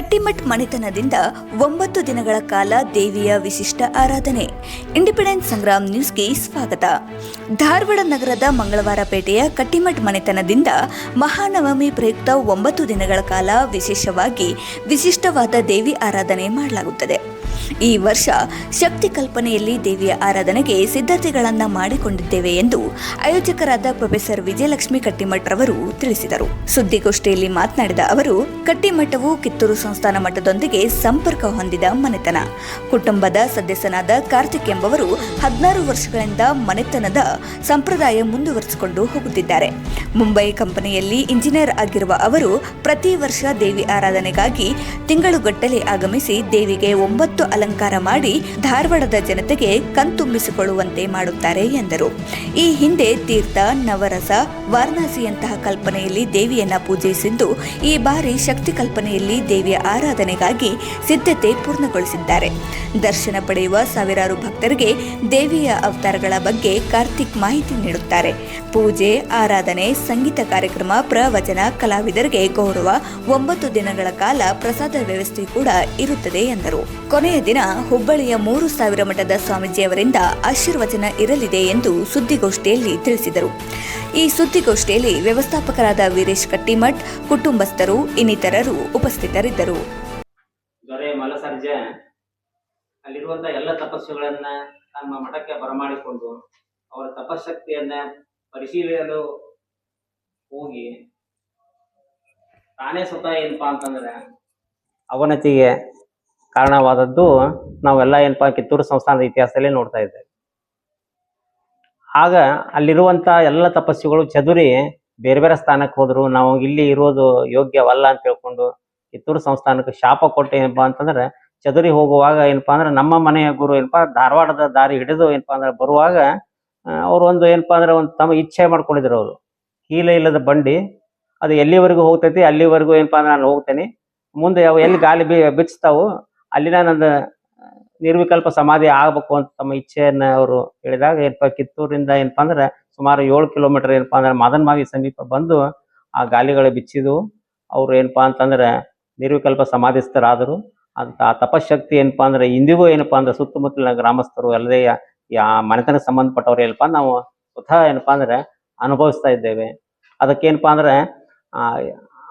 ಕಟ್ಟಿಮಠ್ ಮನೆತನದಿಂದ ಒಂಬತ್ತು ದಿನಗಳ ಕಾಲ ದೇವಿಯ ವಿಶಿಷ್ಟ ಆರಾಧನೆ. ಇಂಡಿಪೆಂಡೆನ್ಸ್ ಸಂಗ್ರಾಮ್ ನ್ಯೂಸ್ಗೆ ಸ್ವಾಗತ. ಧಾರವಾಡ ನಗರದ ಮಂಗಳವಾರ ಪೇಟೆಯ ಕಟ್ಟಿಮಠ್ ಮನೆತನದಿಂದ ಮಹಾನವಮಿ ಪ್ರಯುಕ್ತ ಒಂಬತ್ತು ದಿನಗಳ ಕಾಲ ವಿಶೇಷವಾಗಿ ವಿಶಿಷ್ಟವಾದ ದೇವಿ ಆರಾಧನೆ ಮಾಡಲಾಗುತ್ತದೆ. ಈ ವರ್ಷ ಶಕ್ತಿ ಕಲ್ಪನೆಯಲ್ಲಿ ದೇವಿಯ ಆರಾಧನೆಗೆ ಸಿದ್ಧತೆಗಳನ್ನು ಮಾಡಿಕೊಂಡಿದ್ದೇವೆ ಎಂದು ಆಯೋಜಕರಾದ ಪ್ರೊಫೆಸರ್ ವಿಜಯಲಕ್ಷ್ಮಿ ಕಟ್ಟಿಮಠ್ ರವರು ತಿಳಿಸಿದರು. ಸುದ್ದಿಗೋಷ್ಠಿಯಲ್ಲಿ ಮಾತನಾಡಿದ ಅವರು, ಕಟ್ಟಿಮಠವು ಕಿತ್ತೂರು ಸಂಸ್ಥಾನ ಮಠದೊಂದಿಗೆ ಸಂಪರ್ಕ ಹೊಂದಿದ ಮನೆತನ. ಕುಟುಂಬದ ಸದಸ್ಯನಾದ ಕಾರ್ತಿಕ್ ಎಂಬವರು ಹದಿನಾರು ವರ್ಷಗಳಿಂದ ಮನೆತನದ ಸಂಪ್ರದಾಯ ಮುಂದುವರಿಸಿಕೊಂಡು ಹೋಗುತ್ತಿದ್ದಾರೆ. ಮುಂಬೈ ಕಂಪನಿಯಲ್ಲಿ ಇಂಜಿನಿಯರ್ ಆಗಿರುವ ಅವರು, ಪ್ರತಿ ವರ್ಷ ದೇವಿ ಆರಾಧನೆಗಾಗಿ ತಿಂಗಳುಗಟ್ಟಲೆ ಆಗಮಿಸಿ ದೇವಿಗೆ ಒಂಬತ್ತು ಅಲಂಕಾರ ಮಾಡಿ ಧಾರವಾಡದ ಜನತೆಗೆ ಕಣ್ತುಂಬಿಸಿಕೊಳ್ಳುವಂತೆ ಮಾಡುತ್ತಾರೆ ಎಂದರು. ಈ ಹಿಂದೆ ತೀರ್ಥ, ನವರಸ, ವಾರಣಾಸಿಯಂತಹ ಕಲ್ಪನೆಯಲ್ಲಿ ದೇವಿಯನ್ನ ಪೂಜಿಸಿದ್ದು, ಈ ಬಾರಿ ಶಕ್ತಿ ಕಲ್ಪನೆಯಲ್ಲಿ ದೇವಿಯ ಆರಾಧನೆಗಾಗಿ ಸಿದ್ಧತೆ ಪೂರ್ಣಗೊಳಿಸಿದ್ದಾರೆ. ದರ್ಶನ ಪಡೆಯುವ ಸಾವಿರಾರು ಭಕ್ತರಿಗೆ ದೇವಿಯ ಅವತಾರಗಳ ಬಗ್ಗೆ ಕಾರ್ತಿಕ್ ಮಾಹಿತಿ ನೀಡುತ್ತಾರೆ. ಪೂಜೆ, ಆರಾಧನೆ, ಸಂಗೀತ ಕಾರ್ಯಕ್ರಮ, ಪ್ರವಚನ, ಕಲಾವಿದರಿಗೆ ಗೌರವ, ಒಂಬತ್ತು ದಿನಗಳ ಕಾಲ ಪ್ರಸಾದ ವ್ಯವಸ್ಥೆ ಕೂಡ ಇರುತ್ತದೆ ಎಂದರು. ಕೊನೆಯ ದಿನ ಹುಬ್ಬಳ್ಳಿಯ ಮೂರು ಸಾವಿರ ಮಠದ ಸ್ವಾಮೀಜಿಯವರಿಂದ ಆಶೀರ್ವಚನ ಇರಲಿದೆ ಎಂದು ಸುದ್ದಿಗೋಷ್ಠಿಯಲ್ಲಿ ತಿಳಿಸಿದರು. ಈ ಸುದ್ದಿಗೋಷ್ಠಿಯಲ್ಲಿ ವ್ಯವಸ್ಥಾಪಕರಾದ ವೀರೇಶ್ ಕಟ್ಟಿಮಠ್, ಕುಟುಂಬಸ್ಥರು, ಇನ್ನಿತರರು ಉಪಸ್ಥಿತರಿದ್ದರು. ದೊರೆ ಮಲಸರ್ಜ, ಅಲ್ಲಿರುವಂತ ಎಲ್ಲ ತಪಸ್ಸುಗಳನ್ನ ತಮ್ಮ ಮಠಕ್ಕೆ ಬರಮಾಡಿಕೊಂಡು ಅವರ ತಪಶಕ್ತಿಯನ್ನ ಪರಿಶೀಲಿಸಲು ಹೋಗಿ ತಾನೇ ಸ್ವತಃ ಏನಪ್ಪಾ ಅಂತಂದ್ರೆ ಅವನತಿಗೆ ಕಾರಣವಾದದ್ದು ನಾವೆಲ್ಲ ಏನಪ್ಪಾ ಕಿತ್ತೂರು ಸಂಸ್ಥಾನದ ಇತಿಹಾಸದಲ್ಲಿ ನೋಡ್ತಾ ಇದ್ದೇವೆ. ಆಗ ಅಲ್ಲಿರುವಂತ ಎಲ್ಲ ತಪಸ್ಸುಗಳು ಚದುರಿ ಬೇರೆ ಬೇರೆ ಸ್ಥಾನಕ್ಕೆ ಹೋದ್ರು. ನಾವು ಇಲ್ಲಿ ಇರೋದು ಯೋಗ್ಯವಲ್ಲ ಅಂತ ಹೇಳ್ಕೊಂಡು ಕಿತ್ತೂರು ಸಂಸ್ಥಾನಕ್ಕೆ ಶಾಪ ಕೊಟ್ಟೆ ಏನಪ್ಪಾ ಅಂತಂದ್ರೆ ಚದುರಿ ಹೋಗುವಾಗ ಏನಪ್ಪಾ ಅಂದ್ರೆ ನಮ್ಮ ಮನೆಯ ಗುರು ಏನಪ್ಪಾ ಧಾರವಾಡದ ದಾರಿ ಹಿಡಿದು ಏನಪ್ಪಾ ಅಂದ್ರೆ ಬರುವಾಗ ಅವ್ರು ಒಂದು ಏನಪ್ಪಾ ಅಂದ್ರೆ ಒಂದು ತಮ್ಮ ಇಚ್ಛೆ ಮಾಡ್ಕೊಂಡಿದ್ರು ಅವರು. ಕೀಲ ಇಲ್ಲದ ಬಂಡಿ, ಅದು ಎಲ್ಲಿವರೆಗೂ ಹೋಗ್ತೈತಿ, ಅಲ್ಲಿವರೆಗೂ ಏನಪ್ಪಾ ಅಂದ್ರೆ ನಾನು ಹೋಗ್ತೇನೆ. ಮುಂದೆ ಅವು ಎಲ್ಲಿ ಗಾಲಿ ಬಿ ಬಿಚ್ತಾವು ಅಲ್ಲಿನ ನಂದು ನಿರ್ವಿಕಲ್ಪ ಸಮಾಧಿ ಆಗ್ಬೇಕು ಅಂತ ತಮ್ಮ ಇಚ್ಛೆಯನ್ನ ಅವರು ಹೇಳಿದಾಗ ಏನಪ್ಪ ಕಿತ್ತೂರಿಂದ ಏನಪ್ಪ ಅಂದ್ರೆ ಸುಮಾರು ಏಳು ಕಿಲೋಮೀಟರ್ ಏನಪ್ಪಾ ಅಂದ್ರೆ ಮಾದನ್ಮಾವಿ ಸಮೀಪ ಬಂದು ಆ ಗಾಲಿಗಳು ಬಿಚ್ಚಿದ್ವು. ಅವ್ರು ಏನಪ್ಪಾ ಅಂತಂದ್ರೆ ನಿರ್ವಿಕಲ್ಪ ಸಮಾಧಿಸ್ಥರಾದರು. ಅಂತ ಆ ತಪಶಕ್ತಿ ಏನಪ್ಪಾ ಅಂದ್ರೆ ಇಂದಿಗೂ ಏನಪ್ಪಾ ಅಂದ್ರೆ ಸುತ್ತಮುತ್ತಲಿನ ಗ್ರಾಮಸ್ಥರು ಅಲ್ಲದೆ ಯಾ ಮನೆತನಕ್ಕೆ ಸಂಬಂಧಪಟ್ಟವ್ರು ಏನಪ್ಪಾ ನಾವು ಸ್ವತಃ ಏನಪ್ಪಾ ಅಂದ್ರೆ ಅನುಭವಿಸ್ತಾ ಇದ್ದೇವೆ. ಅದಕ್ಕೇನಪ್ಪಾ ಅಂದ್ರೆ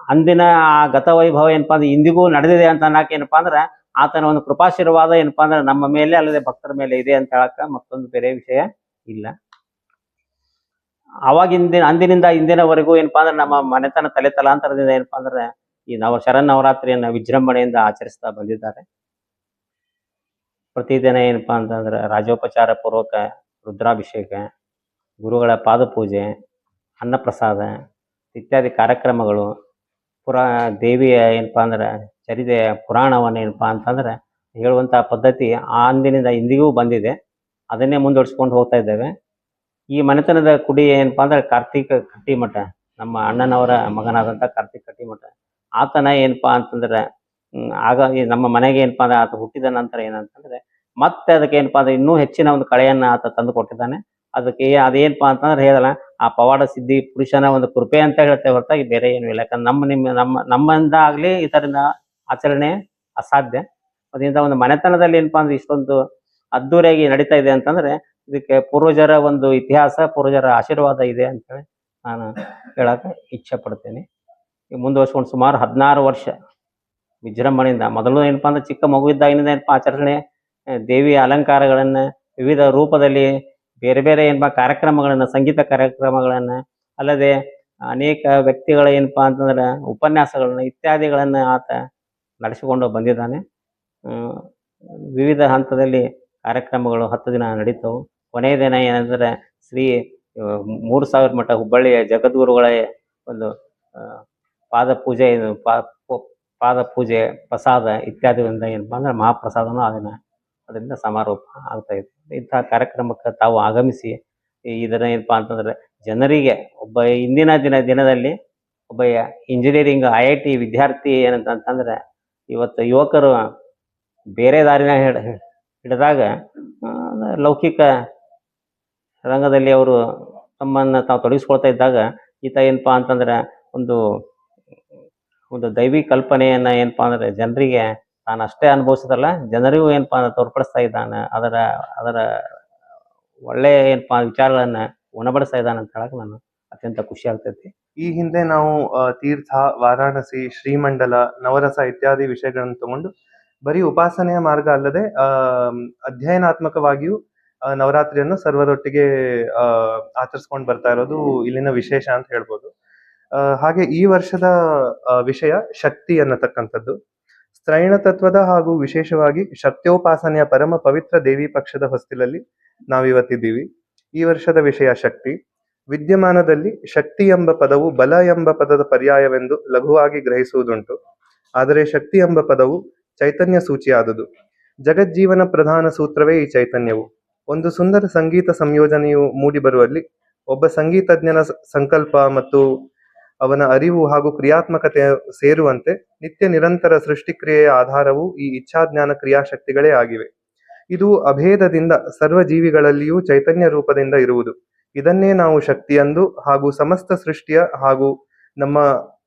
ಅಂದಿನ ಆ ಗತವೈಭವ ಏನಪ್ಪಾ ಅಂದ್ರೆ ಇಂದಿಗೂ ನಡೆದಿದೆ ಅಂತ ಅನ್ನಕ್ಕೆ ಏನಪ್ಪಾ ಅಂದ್ರೆ ಆತನ ಒಂದು ಕೃಪಾಶೀರ್ವಾದ ಏನಪ್ಪಾ ಅಂದ್ರೆ ನಮ್ಮ ಮೇಲೆ ಅಲ್ಲದೆ ಭಕ್ತರ ಮೇಲೆ ಇದೆ ಅಂತ ಹೇಳಕ್ಕ ಮತ್ತೊಂದು ಬೇರೆ ವಿಷಯ ಇಲ್ಲ. ಅವಾಗಿಂದ, ಅಂದಿನಿಂದ ಇಂದಿನವರೆಗೂ ಏನಪ್ಪಾ ಅಂದ್ರೆ ನಮ್ಮ ಮನೆತನ ತಲೆ ತಲಾಂತರದಿಂದ ಏನಪ್ಪಾ ಅಂದ್ರೆ ಈ ನವ ಶರನ್ನವರಾತ್ರಿಯನ್ನ ವಿಜೃಂಭಣೆಯಿಂದ ಆಚರಿಸ್ತಾ ಬಂದಿದ್ದಾರೆ. ಪ್ರತಿದಿನ ಏನಪ್ಪಾ ಅಂತಂದ್ರೆ ರಾಜೋಪಚಾರ ಪೂರ್ವಕ ರುದ್ರಾಭಿಷೇಕ, ಗುರುಗಳ ಪಾದಪೂಜೆ, ಅನ್ನಪ್ರಸಾದ, ಇತ್ಯಾದಿ ಕಾರ್ಯಕ್ರಮಗಳು, ಪುರ ದೇವಿಯ ಏನಪ್ಪಾ ಅಂದ್ರೆ ಚರಿತೆಯ ಪುರಾಣವನ್ನ ಏನಪ್ಪಾ ಅಂತಂದ್ರೆ ಹೇಳುವಂತ ಪದ್ಧತಿ ಅಂದಿನಿಂದ ಇಂದಿಗೂ ಬಂದಿದೆ. ಅದನ್ನೇ ಮುಂದುವರಿಸ್ಕೊಂಡು ಹೋಗ್ತಾ ಇದ್ದೇವೆ. ಈ ಮನೆತನದ ಕುಡಿ ಏನಪ್ಪ ಅಂದ್ರೆ ಕಾರ್ತಿಕ್ ಕಟ್ಟಿಮಠ, ನಮ್ಮ ಅಣ್ಣನವರ ಮಗನಾದಂತ ಕಾರ್ತಿಕ್ ಕಟ್ಟಿಮಠ. ಆತನ ಏನಪ್ಪ ಅಂತಂದ್ರೆ ಆಗ ನಮ್ಮ ಮನೆಗೆ ಏನಪ್ಪ ಅಂದ್ರೆ ಆತ ಹುಟ್ಟಿದ ನಂತರ ಏನಂತಂದ್ರೆ ಮತ್ತೆ ಅದಕ್ಕೆ ಏನಪ್ಪ ಅಂದ್ರೆ ಇನ್ನೂ ಹೆಚ್ಚಿನ ಒಂದು ಕಳೆಯನ್ನ ಆತ ತಂದು ಕೊಟ್ಟಿದ್ದಾನೆ. ಅದಕ್ಕೆ ಅದೇನಪ್ಪಾ ಅಂತಂದ್ರೆ ಹೇಳಲ್ಲ, ಆ ಪವಾಡ ಸಿದ್ಧಿ ಪುರುಷನ ಒಂದು ಕೃಪೆ ಅಂತ ಹೇಳ್ತೇವೆ ಹೊರತಾಗಿ ಬೇರೆ ಏನು ಇಲ್ಲ. ಯಾಕಂದ್ರೆ ನಮ್ಮ ನಿಮ್ಮ ನಮ್ಮ ನಮ್ಮಿಂದ ಆಗಲಿ ಇದರಿಂದ ಆಚರಣೆ ಅಸಾಧ್ಯ. ಅದರಿಂದ ಒಂದು ಮನೆತನದಲ್ಲಿ ಏನಪ್ಪಾ ಅಂದ್ರೆ ಇಷ್ಟೊಂದು ಅದ್ದೂರಿಯಾಗಿ ನಡೀತಾ ಇದೆ ಅಂತಂದ್ರೆ ಇದಕ್ಕೆ ಪೂರ್ವಜರ ಒಂದು ಇತಿಹಾಸ, ಪೂರ್ವಜರ ಆಶೀರ್ವಾದ ಇದೆ ಅಂತ ಹೇಳಿ ನಾನು ಹೇಳಕ್ಕೆ ಇಚ್ಛೆ ಪಡ್ತೇನೆ. ಮುಂದುವರ್ಸ್ಕೊಂಡು ಸುಮಾರು ಹದಿನಾರು ವರ್ಷ ವಿಜೃಂಭಣೆಯಿಂದ, ಮೊದಲು ಏನಪ್ಪ ಅಂದ್ರೆ ಚಿಕ್ಕ ಮಗು ಇದ್ದಾಗಿನಿಂದ ಏನಪ್ಪಾ ಆಚರಣೆ ದೇವಿಯ ಅಲಂಕಾರಗಳನ್ನ ವಿವಿಧ ರೂಪದಲ್ಲಿ ಬೇರೆ ಬೇರೆ ಏನಪ್ಪ ಕಾರ್ಯಕ್ರಮಗಳನ್ನ, ಸಂಗೀತ ಕಾರ್ಯಕ್ರಮಗಳನ್ನ, ಅಲ್ಲದೆ ಅನೇಕ ವ್ಯಕ್ತಿಗಳ ಏನಪ್ಪಾ ಅಂತಂದ್ರೆ ಉಪನ್ಯಾಸಗಳನ್ನ, ಇತ್ಯಾದಿಗಳನ್ನ ಆತ ನಡೆಸಿಕೊಂಡು ಬಂದಿದ್ದಾನೆ. ವಿವಿಧ ಹಂತದಲ್ಲಿ ಕಾರ್ಯಕ್ರಮಗಳು ಹತ್ತು ದಿನ ನಡೀತವು. ಕೊನೆಯ ದಿನ ಏನಂದರೆ ಶ್ರೀ ಮೂರು ಸಾವಿರ ಮಠ ಹುಬ್ಬಳ್ಳಿಯ ಜಗದ್ಗುರುಗಳ ಒಂದು ಪಾದ ಪೂಜೆ ಪಾದ ಪೂಜೆ ಪ್ರಸಾದ ಇತ್ಯಾದಿಗಳಿಂದ ಏನಪ್ಪ ಅಂದ್ರೆ ಮಹಾಪ್ರಸಾದನೂ ಅದನ್ನ ಅದರಿಂದ ಸಮಾರೋಪ ಆಗ್ತಾ ಇದೆ ಇಂತಹ ಕಾರ್ಯಕ್ರಮಕ್ಕೆ ತಾವು ಆಗಮಿಸಿ ಇದನ್ನ ಏನಪ್ಪ ಅಂತಂದ್ರೆ ಜನರಿಗೆ ಒಬ್ಬ ಇಂದಿನ ದಿನ ದಿನದಲ್ಲಿ ಒಬ್ಬ ಇಂಜಿನಿಯರಿಂಗ್ ಐ ಐ ಟಿ ವಿದ್ಯಾರ್ಥಿ ಏನಂತ ಅಂತಂದ್ರೆ ಇವತ್ತು ಯುವಕರು ಬೇರೆ ದಾರಿನ ಹಿಡ್, ಹಿಡಿದಾಗ ಲೌಕಿಕ ರಂಗದಲ್ಲಿ ಅವರು ತಮ್ಮನ್ನು ತಾವು ತೊಡಗಿಸ್ಕೊಳ್ತಾ ಇದ್ದಾಗ ಈತ ಏನಪ್ಪಾ ಅಂತಂದ್ರೆ ಒಂದು ಒಂದು ದೈವಿ ಕಲ್ಪನೆಯನ್ನ ಏನಪ್ಪಾ ಅಂದ್ರೆ ಜನರಿಗೆ ತಾನು ಅಷ್ಟೇ ಅನುಭವಿಸೋದಲ್ಲ, ಜನರಿಗೂ ಏನಪ್ಪಾ ಅಂದ್ರೆ ತೋರ್ಪಡಿಸ್ತಾ ಇದ್ದಾನೆ. ಅದರ ಅದರ ಒಳ್ಳೆ ಏನಪ್ಪಾ ವಿಚಾರಗಳನ್ನ ಉಣಬಡಿಸ್ತಾ ಇದ್ದಾನೆ ಅಂತ ಹೇಳಕ್ ನಾನು ಅತ್ಯಂತ ಖುಷಿ ಆಗ್ತೈತಿ. ಈ ಹಿಂದೆ ನಾವು ತೀರ್ಥ, ವಾರಾಣಸಿ, ಶ್ರೀಮಂಡಲ, ನವರಸ ಇತ್ಯಾದಿ ವಿಷಯಗಳನ್ನು ತಗೊಂಡು ಬರೀ ಉಪಾಸನೆಯ ಮಾರ್ಗ ಅಲ್ಲದೆ ಅಧ್ಯಯನಾತ್ಮಕವಾಗಿಯೂ ನವರಾತ್ರಿಯನ್ನು ಸರ್ವರೊಟ್ಟಿಗೆ ಆಚರಿಸ್ಕೊಂಡು ಬರ್ತಾ ಇರೋದು ಇಲ್ಲಿನ ವಿಶೇಷ ಅಂತ ಹೇಳ್ಬೋದು. ಹಾಗೆ ಈ ವರ್ಷದ ವಿಷಯ ಶಕ್ತಿ ಅನ್ನತಕ್ಕಂಥದ್ದು. ಸ್ತ್ರೈಣ ತತ್ವದ ಹಾಗೂ ವಿಶೇಷವಾಗಿ ಶಕ್ತ್ಯೋಪಾಸನೆಯ ಪರಮ ಪವಿತ್ರ ದೇವಿ ಪಕ್ಷದ ಹೊಸ್ತಿಲಲ್ಲಿ ನಾವಿವತ್ತಿದ್ದೀವಿ. ಈ ವರ್ಷದ ವಿಷಯ ಶಕ್ತಿ. ವಿದ್ಯಮಾನದಲ್ಲಿ ಶಕ್ತಿ ಎಂಬ ಪದವು ಬಲ ಎಂಬ ಪದದ ಪರ್ಯಾಯವೆಂದು ಲಘುವಾಗಿ ಗ್ರಹಿಸುವುದುಂಟು. ಆದರೆ ಶಕ್ತಿ ಎಂಬ ಪದವು ಚೈತನ್ಯ ಸೂಚಿಯಾದುದು. ಜಗಜ್ಜೀವನ ಪ್ರಧಾನ ಸೂತ್ರವೇ ಈ ಚೈತನ್ಯವು. ಒಂದು ಸುಂದರ ಸಂಗೀತ ಸಂಯೋಜನೆಯು ಮೂಡಿಬರುವಲ್ಲಿ ಒಬ್ಬ ಸಂಗೀತಜ್ಞನ ಸಂಕಲ್ಪ ಮತ್ತು ಅವನ ಅರಿವು ಹಾಗೂ ಕ್ರಿಯಾತ್ಮಕತೆ ಸೇರುವಂತೆ ನಿತ್ಯ ನಿರಂತರ ಸೃಷ್ಟಿಕ್ರಿಯೆಯ ಆಧಾರವು ಈ ಇಚ್ಛಾಜ್ಞಾನ ಕ್ರಿಯಾಶಕ್ತಿಗಳೇ ಆಗಿವೆ. ಇದು ಅಭೇದದಿಂದ ಸರ್ವ ಜೀವಿಗಳಲ್ಲಿಯೂ ಚೈತನ್ಯ ರೂಪದಿಂದ ಇರುವುದು. ಇದನ್ನೇ ನಾವು ಶಕ್ತಿಯಂದು ಹಾಗೂ ಸಮಸ್ತ ಸೃಷ್ಟಿಯ ಹಾಗೂ ನಮ್ಮ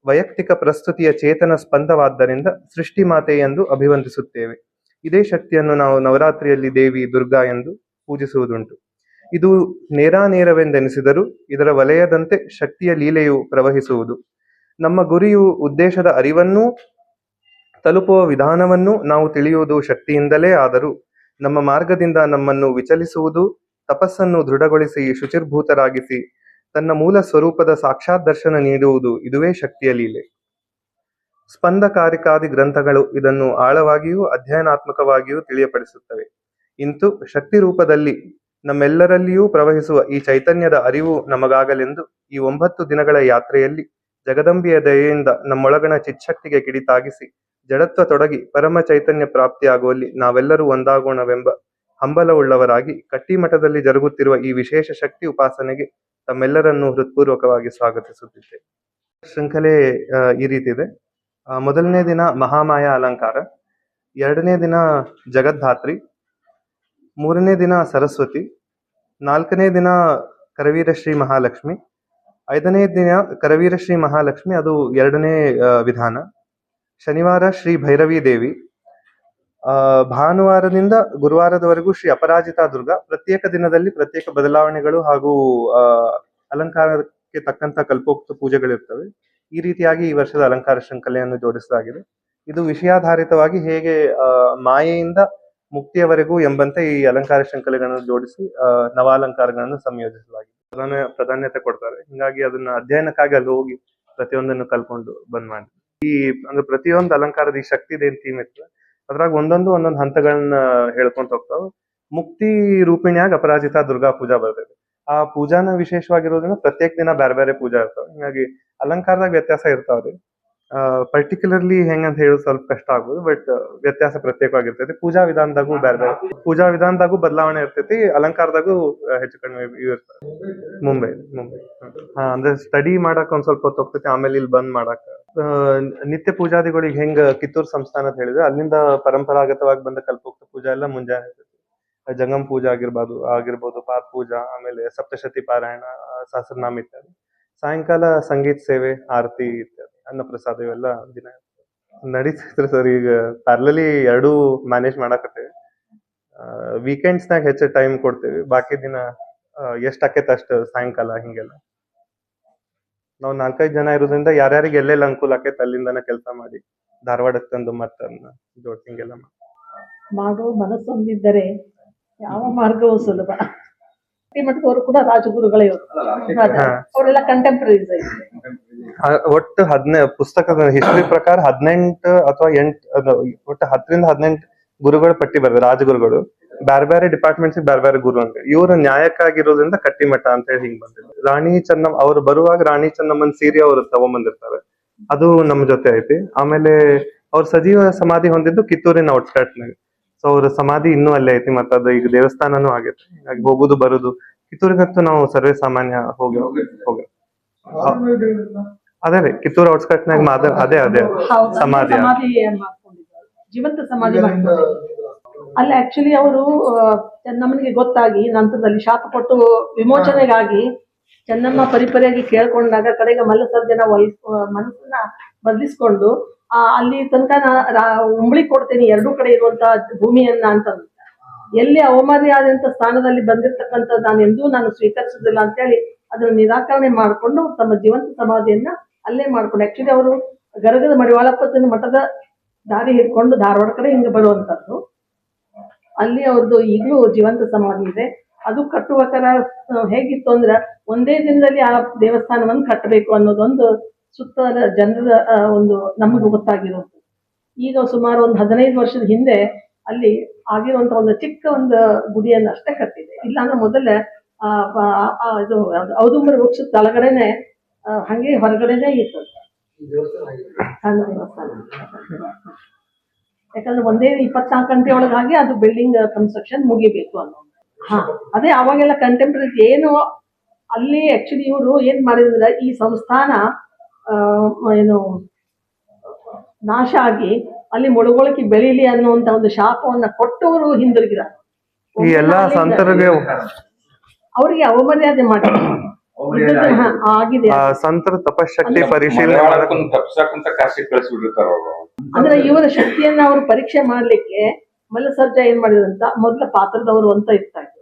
ವೈಯಕ್ತಿಕ ಪ್ರಸ್ತುತಿಯ ಚೇತನ ಸ್ಪಂದವಾದ್ದರಿಂದ ಸೃಷ್ಟಿ ಮಾತೆ ಎಂದು ಅಭಿವಂದಿಸುತ್ತೇವೆ. ಇದೇ ಶಕ್ತಿಯನ್ನು ನಾವು ನವರಾತ್ರಿಯಲ್ಲಿ ದೇವಿ ದುರ್ಗಾ ಎಂದು ಪೂಜಿಸುವುದುಂಟು. ಇದು ನೇರಾನೇರವೆಂದೆನಿಸಿದರೂ ಇದರ ವಲಯದಂತೆ ಶಕ್ತಿಯ ಲೀಲೆಯು ಪ್ರವಹಿಸುವುದು. ನಮ್ಮ ಗುರಿಯು ಉದ್ದೇಶದ ಅರಿವನ್ನೂ ತಲುಪುವ ವಿಧಾನವನ್ನು ನಾವು ತಿಳಿಯುವುದು ಶಕ್ತಿಯಿಂದಲೇ ಆದರೂ ನಮ್ಮ ಮಾರ್ಗದಿಂದ ನಮ್ಮನ್ನು ವಿಚಲಿಸುವುದು ತಪಸ್ಸನ್ನು ದೃಢಗೊಳಿಸಿ ಶುಚಿರ್ಭೂತರಾಗಿಸಿ ತನ್ನ ಮೂಲ ಸ್ವರೂಪದ ಸಾಕ್ಷಾತ್ ದರ್ಶನ ನೀಡುವುದು ಇದುವೇ ಶಕ್ತಿಯ ಲೀಲೆ. ಸ್ಪಂದಕಾರಿಕಾದಿ ಗ್ರಂಥಗಳು ಇದನ್ನು ಆಳವಾಗಿಯೂ ಅಧ್ಯಯನಾತ್ಮಕವಾಗಿಯೂ ತಿಳಿಯಪಡಿಸುತ್ತವೆ. ಇಂತು ಶಕ್ತಿ ರೂಪದಲ್ಲಿ ನಮ್ಮೆಲ್ಲರಲ್ಲಿಯೂ ಪ್ರವಹಿಸುವ ಈ ಚೈತನ್ಯದ ಅರಿವು ನಮಗಾಗಲೆಂದು ಈ ಒಂಬತ್ತು ದಿನಗಳ ಯಾತ್ರೆಯಲ್ಲಿ ಜಗದಂಬಿಯ ದಯೆಯಿಂದ ನಮ್ಮೊಳಗಣ ಚಿಚ್ಛಕ್ತಿಗೆ ಕಿಡಿತಾಗಿಸಿ ಜಡತ್ವ ತೊಡಗಿ ಪರಮ ಚೈತನ್ಯ ಪ್ರಾಪ್ತಿಯಾಗುವಲ್ಲಿ ನಾವೆಲ್ಲರೂ ಒಂದಾಗೋಣವೆಂಬ ಹಂಬಲವುಳ್ಳವರಾಗಿ ಕಟ್ಟಿಮಠದಲ್ಲಿ ಜರುಗುತ್ತಿರುವ ಈ ವಿಶೇಷ ಶಕ್ತಿ ಉಪಾಸನೆಗೆ ತಮ್ಮೆಲ್ಲರನ್ನು ಹೃತ್ಪೂರ್ವಕವಾಗಿ ಸ್ವಾಗತಿಸುತ್ತಿದ್ದೆ. ಶೃಂಖಲೆ ಈ ರೀತಿ ಇದೆ ಮೊದಲನೇ ದಿನ ಮಹಾಮಾಯ ಅಲಂಕಾರ, ಎರಡನೇ ದಿನ ಜಗದ್ಧಾತ್ರಿ, ಮೂರನೇ ದಿನ ಸರಸ್ವತಿ, ನಾಲ್ಕನೇ ದಿನ ಕರವೀರ ಶ್ರೀ ಮಹಾಲಕ್ಷ್ಮಿ, ಐದನೇ ದಿನ ಕರವೀರ ಶ್ರೀ ಮಹಾಲಕ್ಷ್ಮಿ, ಅದು ಎರಡನೇ ವಿಧಾನ. ಶನಿವಾರ ಶ್ರೀ ಭೈರವಿ ದೇವಿ ಭಾನುವಾರದಿಂದ ಗುರುವಾರದವರೆಗೂ ಶ್ರೀ ಅಪರಾಜಿತಾ ದುರ್ಗ. ಪ್ರತ್ಯೇಕ ದಿನದಲ್ಲಿ ಪ್ರತ್ಯೇಕ ಬದಲಾವಣೆಗಳು ಹಾಗೂ ಅಲಂಕಾರಕ್ಕೆ ತಕ್ಕಂತ ಕಲ್ಪೋಕ್ತ ಪೂಜೆಗಳಿರ್ತವೆ. ಈ ರೀತಿಯಾಗಿ ಈ ವರ್ಷದ ಅಲಂಕಾರ ಶೃಂಖಲೆಯನ್ನು ಜೋಡಿಸಲಾಗಿದೆ. ಇದು ವಿಷಯಾಧಾರಿತವಾಗಿ ಹೇಗೆ ಮಾಯೆಯಿಂದ ಮುಕ್ತಿಯವರೆಗೂ ಎಂಬಂತೆ ಈ ಅಲಂಕಾರ ಶೃಂಖಲೆಗಳನ್ನು ಜೋಡಿಸಿ ನವ ನವಾಲಂಕಾರಗಳನ್ನು ಸಂಯೋಜಿಸಲಾಗಿದೆ. ಪ್ರಧಾನ, ಪ್ರಾಧಾನ್ಯತೆ ಕೊಡ್ತಾರೆ. ಹಿಂಗಾಗಿ ಅದನ್ನ ಅಧ್ಯಯನಕ್ಕಾಗಿ ಅಲ್ಲಿ ಹೋಗಿ ಪ್ರತಿಯೊಂದನ್ನು ಕಲ್ಕೊಂಡು ಬಂದ್ ಮಾಡಿ ಈ, ಅಂದ್ರೆ ಪ್ರತಿಯೊಂದು ಅಲಂಕಾರದ ಈ ಶಕ್ತಿದ ಏನ್ ಥೀಮ್ ಇರ್ತದೆ ಅದ್ರಾಗ ಒಂದೊಂದು ಒಂದೊಂದು ಹಂತಗಳನ್ನ ಹೇಳ್ಕೊಂತ ಹೋಗ್ತಾವ. ಮುಕ್ತಿ ರೂಪಿಣಿಯಾಗ ಅಪರಾಜಿತ ದುರ್ಗಾ ಪೂಜಾ ಬರ್ತೈತಿ. ಆ ಪೂಜಾನ ವಿಶೇಷವಾಗಿರೋದ್ರಿಂದ ಪ್ರತ್ಯೇಕ ದಿನ ಬೇರೆ ಬೇರೆ ಪೂಜಾ ಇರ್ತಾವ. ಹಿಂಗಾಗಿ ಅಲಂಕಾರದಾಗ ವ್ಯತ್ಯಾಸ ಇರ್ತಾವ್ರಿ. ಪರ್ಟಿಕ್ಯುಲರ್ಲಿ ಹೆಂಗಂತ ಹೇಳೋದು ಸ್ವಲ್ಪ ಕಷ್ಟ ಆಗ್ಬೋದು ಬಟ್ ವ್ಯತ್ಯಾಸ ಪ್ರತ್ಯೇಕವಾಗಿರ್ತೈತಿ. ಪೂಜಾ ವಿಧಾನದಾಗೂ ಬೇರೆ ಬೇರೆ ಪೂಜಾ ವಿಧಾನದಾಗೂ ಬದಲಾವಣೆ ಇರ್ತೈತಿ. ಅಲಂಕಾರದಾಗೂ ಹೆಚ್ಚು ಕಡಿಮೆ ಇವು ಮುಂಬೈ ಮುಂಬೈ. ಹಾ, ಅಂದ್ರೆ ಸ್ಟಡಿ ಮಾಡಕ್ ಒಂದ್ ಸ್ವಲ್ಪ ಹೊತ್ತು ಹೋಗ್ತೈತಿ, ಆಮೇಲೆ ಇಲ್ಲಿ ಬಂದ್ ಮಾಡಕ್. ನಿತ್ಯ ಪೂಜಾದಿಗಳಿಗೆ ಹೆಂಗ ಕಿತ್ತೂರ್ ಸಂಸ್ಥಾನ ಅಂತ ಹೇಳಿದ್ರೆ ಅಲ್ಲಿಂದ ಪರಂಪರಾಗತವಾಗಿ ಬಂದ ಕಲ್ಪೋಕ್ತ ಪೂಜಾ ಎಲ್ಲ ಮುಂಜಾನೆ ಜಂಗಮ್ ಪೂಜಾ ಆಗಿರ್ಬೋದು ಆಗಿರ್ಬೋದು, ಪಾದ ಪೂಜಾ, ಆಮೇಲೆ ಸಪ್ತಶತಿ ಪಾರಾಯಣ ಸಹಸ್ರನಾಮ ಇತ್ಯಾದಿ. ಸಾಯಂಕಾಲ ಸಂಗೀತ ಸೇವೆ, ಆರತಿ ಇತ್ಯಾದಿ ಅನ್ನಪ್ರಸಾದ ಇವೆಲ್ಲ ದಿನ ನಡೀತಿದ್ರೆ ಸರ್ ಈಗ ಪ್ಯಾರ್ಲಲಿ ಎರಡೂ ಮ್ಯಾನೇಜ್ ಮಾಡಾಕತ್ತೇವೆ. ವೀಕೆಂಡ್ಸ್ನಾಗ ಹೆಚ್ಚು ಟೈಮ್ ಕೊಡ್ತೇವೆ. ಬಾಕಿ ದಿನ ಎಷ್ಟು ಆಕೈತೆ ಅಷ್ಟು ಸಾಯಂಕಾಲ ಹಿಂಗೆಲ್ಲ. ನಾವು ನಾಲ್ಕೈದು ಜನ ಇರೋದ್ರಿಂದ ಯಾರ್ಯಾರಿಗೆ ಎಲ್ಲೆಲ್ಲಿ ಅನುಕೂಲ ಆಕೈತೆ ಅಲ್ಲಿಂದನ ಕೆಲಸ ಮಾಡಿ ಧಾರವಾಡಕ್ಕೆ ತಂದು ಮತ್ತೆ ಅದನ್ನ ಮಾಡೋ ಮನಸ್ಸೊಂದಿದ್ದರೆ ಯಾವ ಮಾರ್ಗವೂ ಸುಲಭ. ಅವರು ಕೂಡ ರಾಜಗುರುಗಳೇ. ಅವರೆಲ್ಲ ಕಂಟೆಂಪ್ರರೀಸ್ ಒಟ್ಟು ಹದಿನೈ ಪುಸ್ತಕದ ಹಿಸ್ಟ್ರಿ ಪ್ರಕಾರ ಹದಿನೆಂಟು ಅಥವಾ ಎಂಟು ಅದು ಒಟ್ಟು ಹತ್ತರಿಂದ ಹದಿನೆಂಟು ಗುರುಗಳ ಪಟ್ಟಿ ಬರ್ತದೆ ರಾಜಗುರುಗಳು. ಬ್ಯಾರೆ ಬೇರೆ ಡಿಪಾರ್ಟ್ಮೆಂಟ್ಸ್ ಬ್ಯಾರೆ ಬೇರೆ ಗುರು ಅಂತ. ಇವರು ನ್ಯಾಯಕ್ಕಾಗಿರೋದ್ರಿಂದ ಕಟ್ಟಿಮಠ ಅಂತ ಹೇಳಿ ಹಿಂಗ್ ಬಂದಿದೆ. ರಾಣಿ ಚೆನ್ನಮ್ಮ ಅವ್ರು ಬರುವಾಗ ರಾಣಿ ಚೆನ್ನಮ್ಮನ್ ಸೀರೆ ಅವ್ರು ತಗೊಂಬಂದಿರ್ತಾರೆ. ಅದು ನಮ್ಮ ಜೊತೆ ಐತಿ. ಆಮೇಲೆ ಅವ್ರ ಸಜೀವ ಸಮಾಧಿ ಹೊಂದಿದ್ದು ಕಿತ್ತೂರಿನ ಔಟ್ಸ್ಕರ್ಟ್ನಾಗ ಸೊ ಅವ್ರ ಸಮಾಧಿ ಇನ್ನೂ ಅಲ್ಲೇ ಐತಿ ಮತ್ತೆ ಅದು ಈಗ ದೇವಸ್ಥಾನನೂ ಆಗೈತೆ. ಹಾಗಾಗಿ ಹೋಗುದು ಬರುದು. ಕಿತ್ತೂರಿಗಂತೂ ನಾವು ಸರ್ವೇ ಸಾಮಾನ್ಯ ಹೋಗಿ ಹೋಗಿ ಅದೇ ರೀ ಕಿತ್ತೂರು ಔಟ್ಸ್ಕಟ್ನಾಗ ಮಾತಾಡ ಅದೇ ಅದೇ ಸಮಾಧಿ ಜೀವಂತ ಸಮಾಧಿ ಅಲ್ಲಿ ಆಕ್ಚುಲಿ ಅವರು ಚೆನ್ನಮ್ಮನಿಗೆ ಗೊತ್ತಾಗಿ, ನಂತರದಲ್ಲಿ ಶಾಪ ಕೊಟ್ಟು ವಿಮೋಚನೆಗಾಗಿ ಚೆನ್ನಮ್ಮ ಪರಿಪರಿಯಾಗಿ ಕೇಳ್ಕೊಂಡಾಗ ಕಡೆಗೆ ಮಲ್ಲಸರ್ಜನ ವಲ್ ಮನಸ್ಸನ್ನ ಬದಲಿಸ್ಕೊಂಡು ಅಲ್ಲಿ ತನಕ ಉಂಬಳಿ ಕೊಡ್ತೇನೆ, ಎರಡೂ ಕಡೆ ಇರುವಂತ ಭೂಮಿಯನ್ನ ಅಂತ ಎಲ್ಲಿ ಅವಮರ್ಯಾದಂತ ಸ್ಥಾನದಲ್ಲಿ ಬಂದಿರ್ತಕ್ಕಂಥ ನಾನು ಎಂದೂ ನಾನು ಸ್ವೀಕರಿಸುದಿಲ್ಲ ಅಂತೇಳಿ ಅದನ್ನ ನಿರಾಕರಣೆ ಮಾಡಿಕೊಂಡು ತಮ್ಮ ಜೀವಂತ ಸಮಾಧಿಯನ್ನ ಅಲ್ಲೇ ಮಾಡ್ಕೊಂಡು ಆಕ್ಚುಲಿ ಅವರು ಗರಗದ ಮಡಿವಾಳಪ್ಪನ ಮಠದ ದಾರಿ ಹಿಡ್ಕೊಂಡು ಧಾರವಾಡ ಕಡೆ ಹಿಂಗೆ ಬರುವಂತದ್ದು ಅಲ್ಲಿ ಅವ್ರದ್ದು ಈಗಲೂ ಜೀವಂತ ಸಮಾಧಿ ಇದೆ. ಅದು ಕಟ್ಟುವ ತರ ಹೇಗಿತ್ತು ಅಂದ್ರೆ ಒಂದೇ ದಿನದಲ್ಲಿ ಆ ದೇವಸ್ಥಾನವನ್ನು ಕಟ್ಟಬೇಕು ಅನ್ನೋದೊಂದು ಸುತ್ತ ಜನರ ಒಂದು ನಮಗೆ ಗೊತ್ತಾಗಿರೋದು. ಈಗ ಸುಮಾರು ಒಂದು ಹದಿನೈದು ವರ್ಷದ ಹಿಂದೆ ಅಲ್ಲಿ ಆಗಿರುವಂತ ಒಂದು ಚಿಕ್ಕ ಒಂದು ಗುಡಿಯನ್ನು ಅಷ್ಟೇ ಕಟ್ಟಿದೆ. ಇಲ್ಲಾಂದ್ರೆ ಮೊದಲೇ ಇದು ಔದುಂಬರ ವೃಕ್ಷದ ತಳಗಡೆನೆ ಹಂಗೆ ಹೊರಗಡೆನೆ ಇತ್ತು. ದೇವಸ್ಥಾನ. ಯಾಕಂದ್ರೆ ಒಂದೇ ಇಪ್ಪತ್ನಾಲ್ಕು ಗಂಟೆ ಒಳಗಾಗಿ ಅದು ಬಿಲ್ಡಿಂಗ್ ಕನ್ಸ್ಟ್ರಕ್ಷನ್ ಮುಗಿಬೇಕು ಅನ್ನೋ ಹಾ. ಅದೇ ಅವಾಗೆಲ್ಲ ಕಂಟೆಂಪ್ರರಿ ಏನು ಅಲ್ಲಿ ಆಕ್ಚುಲಿ ಇವರು ಏನ್ ಮಾಡಿದ್ರೆ ಈ ಸಂಸ್ಥಾನ ಏನು ನಾಶ ಆಗಿ ಅಲ್ಲಿ ಮುಳುಗೋಳಕ್ಕೆ ಬೆಳೀಲಿ ಅನ್ನುವಂತ ಒಂದು ಶಾಪವನ್ನ ಕೊಟ್ಟವರು ಹಿಂದಿರುಗಿದ ಈ ಎಲ್ಲಾ ಸಂತರಿಗೆ ಅವರಿಗೆ ಅವಮರ್ಯಾದೆ ಮಾಡಿ ಆಗಿದೆ ಆ, ಸಂತರ ತಪಶಕ್ತಿ ಪರಿಶೀಲನೆ ತಪ್ಸಕ್ಕಂತ ಕಾಶಿ ಕಳಿಸ್ಬಿಟ್ಟಿರ್ತಾರ ಅವರು. ಅಂದ್ರೆ ಇವರ ಶಕ್ತಿಯನ್ನ ಅವರು ಪರೀಕ್ಷೆ ಮಾಡ್ಲಿಕ್ಕೆ ಮಲ್ಲಸರ್ಜ ಏನ್ ಮಾಡಿದ್ರಂತ? ಮೊದಲ ಪಾತ್ರದವರು ಅಂತ ಇರ್ತಾ ಇದ್ರು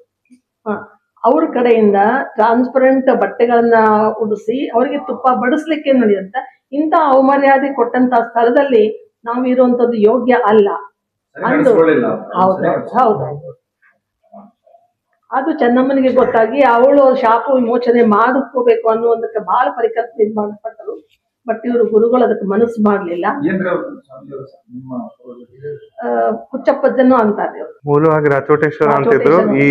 ಅವ್ರ ಕಡೆಯಿಂದ ಟ್ರಾನ್ಸ್ಪರೆಂಟ್ ಬಟ್ಟೆಗಳನ್ನ ಉಡಿಸಿ ಅವರಿಗೆ ತುಪ್ಪ ಬಡಿಸ್ಲಿಕ್ಕೆ ನಡೆಯುತ್ತ ಇಂಥ ಅವಮರ್ಯಾದೆ ಕೊಟ್ಟಂತ ಸ್ಥಳದಲ್ಲಿ ನಾವು ಇರುವಂತದ್ದು ಯೋಗ್ಯ ಅಲ್ಲ. ಅಂದು ಹೌದು ಹೌದು. ಅದು ಚೆನ್ನಮ್ಮನಿಗೆ ಗೊತ್ತಾಗಿ ಅವಳು ಶಾಪ ವಿಮೋಚನೆ ಮಾಡಿಸ್ಕೋಬೇಕು ಅನ್ನುವುದಕ್ಕೆ ಬಹಳ ಪರಿಕಲ್ಪನೆ ಇದ್ ಬಟ್ ಇವರು ಗುರುಗಳು ಅದಕ್ಕೆ ಮನಸ್ಸು ಮಾಡ್ಲಿಲ್ಲ. ಆ, ಹುಚ್ಚಪ್ಪಜ್ಜನು ಅಂತಾರೆ. ಮೂಲವಾಗಿ ರಾಚೋಟೇಶ್ವರ ಅಂತಿದ್ರು. ಈ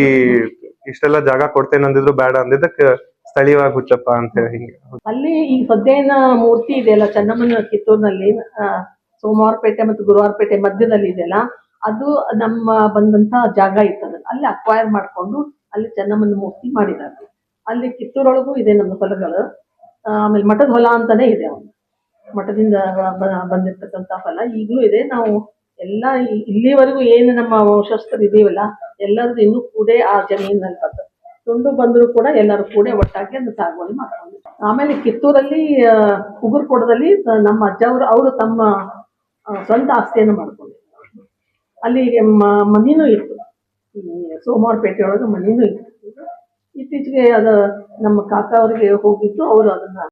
ಇಷ್ಟೆಲ್ಲ ಜಾಗ ಕೊಡ್ತೇನೆ ಅಂದಿದ್ರು ಬೇಡ ಅಂದಿದ್ದಕ್ಕೆ ಸ್ಥಳೀಯವಾಗಿ ಹುಚ್ಚಪ್ಪ ಅಂತ ಹೇಳಿ ಹಿಂಗೆ. ಅಲ್ಲಿ ಈ ಸದ್ಯನ ಮೂರ್ತಿ ಇದೆಯಲ್ಲ ಚೆನ್ನಮ್ಮನ ಕಿತ್ತೂರಿನಲ್ಲಿ ಸೋಮವಾರಪೇಟೆ ಮತ್ತು ಗುರುವಾರಪೇಟೆ ಮಧ್ಯದಲ್ಲಿ ಇದೆಯಲ್ಲ ಅದು ನಮ್ಮ ಬಂದಂತ ಜಾಗ ಇತ್ತದ. ಅಲ್ಲಿ ಅಕ್ವೈರ್ ಮಾಡ್ಕೊಂಡು ಅಲ್ಲಿ ಚೆನ್ನಮ್ಮನ ಮೂರ್ತಿ ಮಾಡಿದ್ದಾರೆ. ಅಲ್ಲಿ ಕಿತ್ತೂರೊಳಗೂ ಇದೆ ನಮ್ಮ ಹೊಲಗಳು. ಆಮೇಲೆ ಮಠದ ಹೊಲ ಅಂತಾನೆ ಇದೆ ಅವನು ಮಠದಿಂದ ಬಂದಿರ್ತಕ್ಕಂತ ಹೊಲ. ಈಗಲೂ ಇದೆ. ನಾವು ಎಲ್ಲ ಇಲ್ಲಿವರೆಗೂ ಏನು ನಮ್ಮ ವಂಶಸ್ಥರು ಇದೀವಲ್ಲ ಎಲ್ಲರದ್ದು ಇನ್ನೂ ಕೂಡೆ ಆ ಜಮೀನಲ್ಲಿ ತುಂಡು ಬಂದರೂ ಕೂಡ ಎಲ್ಲರೂ ಕೂಡ ಒಟ್ಟಾಗಿ ಅದನ್ನ ಸಾಗುವಳಿ ಮಾಡ್ಕೊಂಡು. ಆಮೇಲೆ ಕಿತ್ತೂರಲ್ಲಿ ಆ, ಉಗುರ್ಕೊಡದಲ್ಲಿ ನಮ್ಮ ಅಜ್ಜ ಅವರು ತಮ್ಮ ಸ್ವಂತ ಆಸ್ತಿಯನ್ನು ಮಾಡ್ಕೊಂಡಿದ್ರು ಅಲ್ಲಿ ಮನಿನೂ ಇತ್ತು. ಸೋಮವಾರಪೇಟೆ ಒಳಗೆ ಮನೆನೂ ಇತ್ತು. ಇತ್ತೀಚೆಗೆ ಅದು ನಮ್ಮ ಕಾಕ ಅವರಿಗೆ ಹೋಗಿತ್ತು ಅವರು ಅದನ್ನ